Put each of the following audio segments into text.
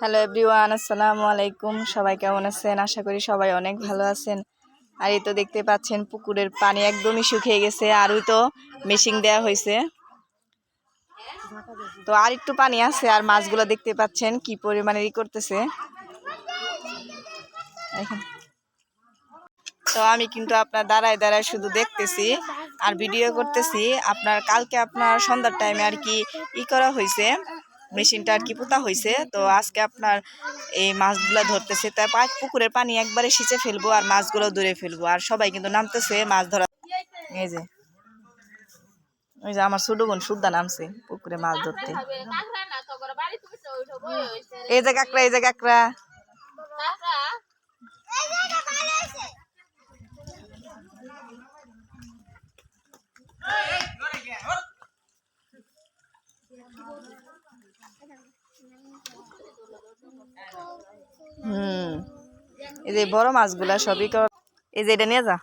Hello everyone আসসালামু আলাইকুম সবাই কেমন আছেন? আশা করি সবাই অনেক ভালো আছেন। আর এই তো দেখতে পাচ্ছেন, পুকুরের পানি একদমই শুকিয়ে গেছে। আর ওই তো মেশিন দেওয়া হয়েছে। তো আর একটু পানি আছে, আর মাছগুলো দেখতে পাচ্ছেন কি পরিমাণে ই করতেছে। তো আমি কিন্তু আপনার দাঁড়ায় দাঁড়ায় শুধু দেখতেছি আর ভিডিও করতেছি। আপনার কালকে আপনার সন্ধ্যার টাইমে আর কি ই করা হয়েছে। মেশিনটা আর কি পোতা হয়েছে তো আজকে আপনার এই মাছগুলো ধরতেছে তাই পা- পুকুরের পানি একবারে সিঁচে ফেলব আর মাছগুলো দূরে ফেলব। আর সবাই কিন্তু নামতেছে মাছ ধরা এই যে, ওই যে আমার ছোট বোন সুদ্দা নামছে পুকুরে মাছ ধরতে। এই যে কাকড়া, এই যে কাকড়া। এই যে বড় মাছগুলা সবই কর এই যে এটা নিয়ে যা।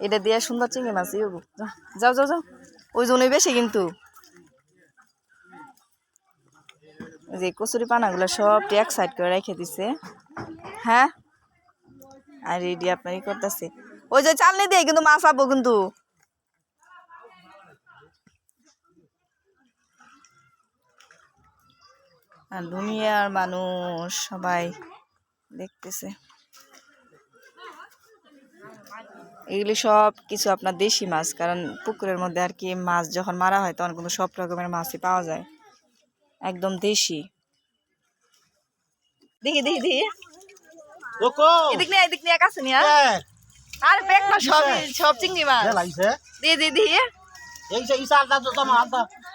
এটা দিয়ে সুন্দর চিংড়ি মাছ। যা, যাও যাও যাও। ওই জন্যই বেশি কিন্তু। যে কচুরি পানাগুলো সব এক সাইড করে রেখে দিছে। হ্যাঁ? আর এডি আপনার ই করতেছে। ওই যে চালনি দিয়ে কিন্তু মাছ আবো কিন্তু। আর দুনিয়ার মানুষ সবাই দেখতেছে। এগুলি সব কিছু আপনার দেশি মাছ কারণ পুকুরের মধ্যে আর কি মাছ যখন মারা হয় তখন কিন্তু সব রকমের মাছই পাওয়া যায়। একদম দেশি। দেখি দেখি দেখি। এদিক নিয়ে এদিক নিয়ে কাছে নিয়ে। আর বেগ না সব সব চিংড়ি মাছ। দিয়ে দিয়ে দিয়ে এই যে ইসার দাদু তোমার হাত।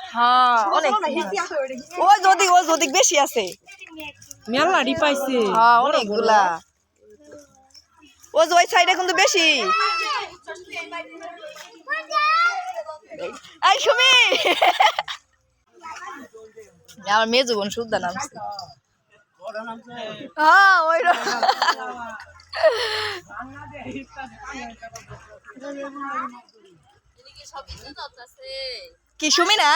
হ্যাঁ অনেক ওই যদি ওই যদি বেশি আছে। পাইছে হ্যাঁ অনেকগুলা। ও যে ওই সাইডে কিন্তু বেশি। এই সুমি! আমার মেজো বোন শুদ্ধা নামছে। হ্যাঁ ওই র- কি, সুমি না?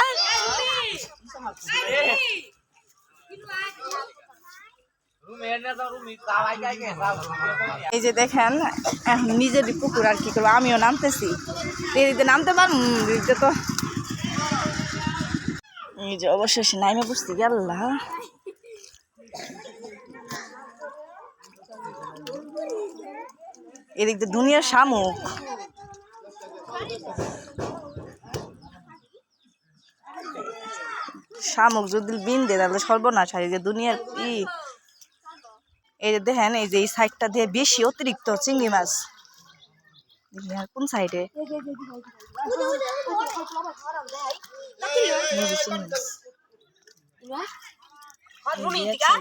এই যে দেখেন, এখন নিজের পুকুর আর কি করব, আমিও নামতেছি। দেরিতে নামতে পারব দেরিতে তো এই যে অবশেষে নাইমে বুঝতে গেল এদিক দিয়ে দুনিয়ার শামুক। শামুক যদি বিন তাহলে সর্বনাশ হয় যে দুনিয়ার ই এই যে দেখেন, এই যে এই সাইডটা দিয়ে বেশি অতিরিক্ত চিংড়ি মাছ। কোন সাইডে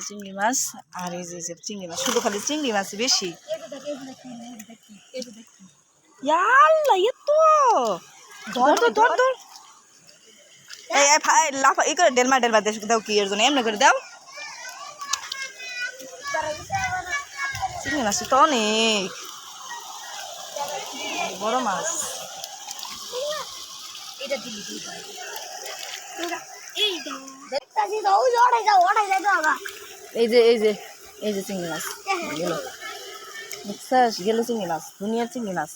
চিংড়ি মাছ। আর এই যে চিংড়ি মাছ, শুধু খালি চিংড়ি মাছ বেশি। তো ধর ধর ধর। লাফা ই করে ডেলমা ডেলমা দেশ দাও কি এর জন্য? এমনি করে দাও। চিংড়ি মাছ। তো অনেক বড় মাছ এই যে এই যে এই যে চিংড়ি মাছ। গেল। দেখছিস? গেল চিংড়ি মাছ দুনিয়ার চিংড়ি মাছ।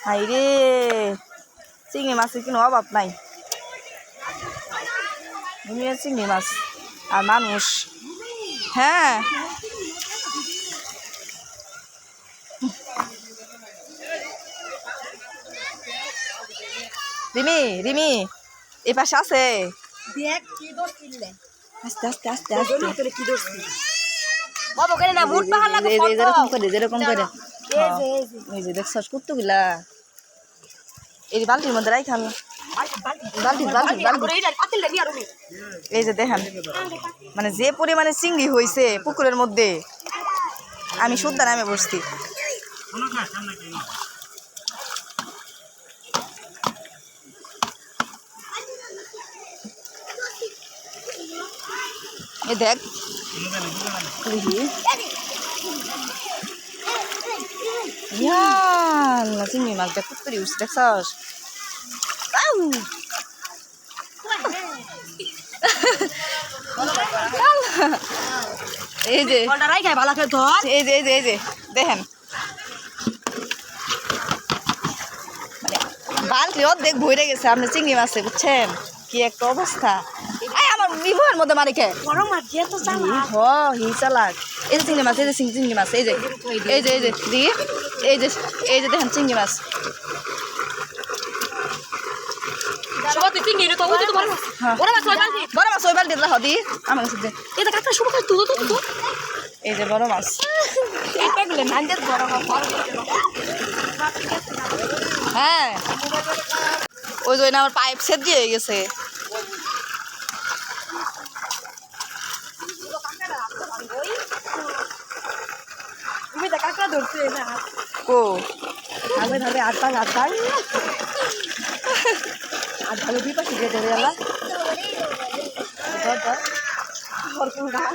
হাই রে চিংড়ি মাছের কোনো অভাব নাই। চিংড়ি মাছ আর মানুষ। হ্যাঁ। রিমি রিমি এ পাশে আছে। আস্তে আস্তে আস্তে আস্তে। যেরকম করে যেরকম করে এই যে এই যে। এই যে কুত্তুগুলা? এই বালতির মধ্যে রাই খাল বালতি বালতি বালতি। এইটা পাতিল নিয়ে আর এই যে দেখেন। মানে যে পরিমাণে চিংড়ি হয়েছে পুকুরের মধ্যে আমি শুদ্ধা নামে বসছি। এই দেখ। দেখি ইয়াল্লা চিংড়ি মাছটা কুত্তুরি উঠছে দেখছস আউ! এই যে বলটা রাই খাই ভালো করে ধর এই যে এই যে এই যে দেখেন মানে বালতি অর্ধেক ভরে গেছে আপনি চিংড়ি মাছে বুঝছেন কি একটা অবস্থা এই আমার বিবাহের মধ্যে তো চালা। হ হি চালাক। এই যে চিংড়ি মাছ এই যে চিংড়ি মাছ এই যে এই যে এই যে দি এই যে এই যে দেখেন চিংড়ি মাছ। এই যে বড় মাছ। হ্যাঁ। ওই জন্য আমার পাইপ সেট দিয়ে গেছে। ধরছে না কো ভাবে ভাবে আট পাঁচ আট পাঁচ আর ভালো দুই পাশে ধরে গেল ধর ধর। ধর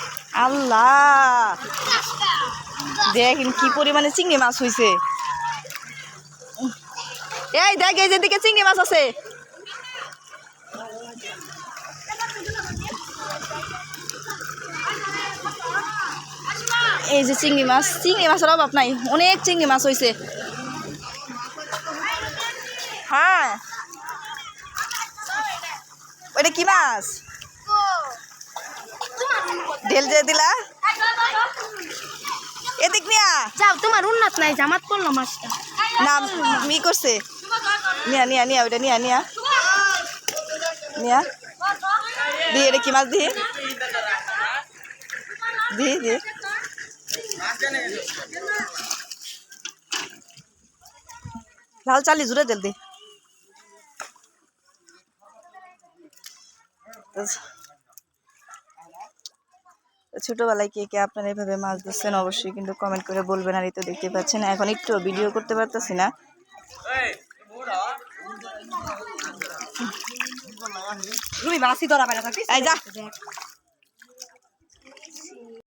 আল্লাহ। দেখিন কি পরিমাণে চিংড়ি মাছ হইছে। এই দেখ এই যেদিকে চিংড়ি মাছ আছে। এই যে চিংড়ি মাছ চিংড়ি মাছের অভাব নাই। অনেক চিংড়ি মাছ হয়েছে হ্যাঁ। ওইটা কি মাছ? ঢেল যে দিলা। এদিক নিয়া যাও তোমার উন্নত নাই জামাত পড়ল মাছটা। না মি করছে। নিয়া নিয়া নিয়া ওইটা নিয়া নিয়া নিয়া দি এটা কি মাছ দি? দি দি। লাল চালি জুড়ে দিল দি। তো ছোটবেলায় কে কে আপনারা এভাবে মাছ ধরছেন অবশ্যই কিন্তু কমেন্ট করে বলবেন আর এই তো দেখতে পাচ্ছেন এখন একটু ভিডিও করতে পারতেছি না। এই যা।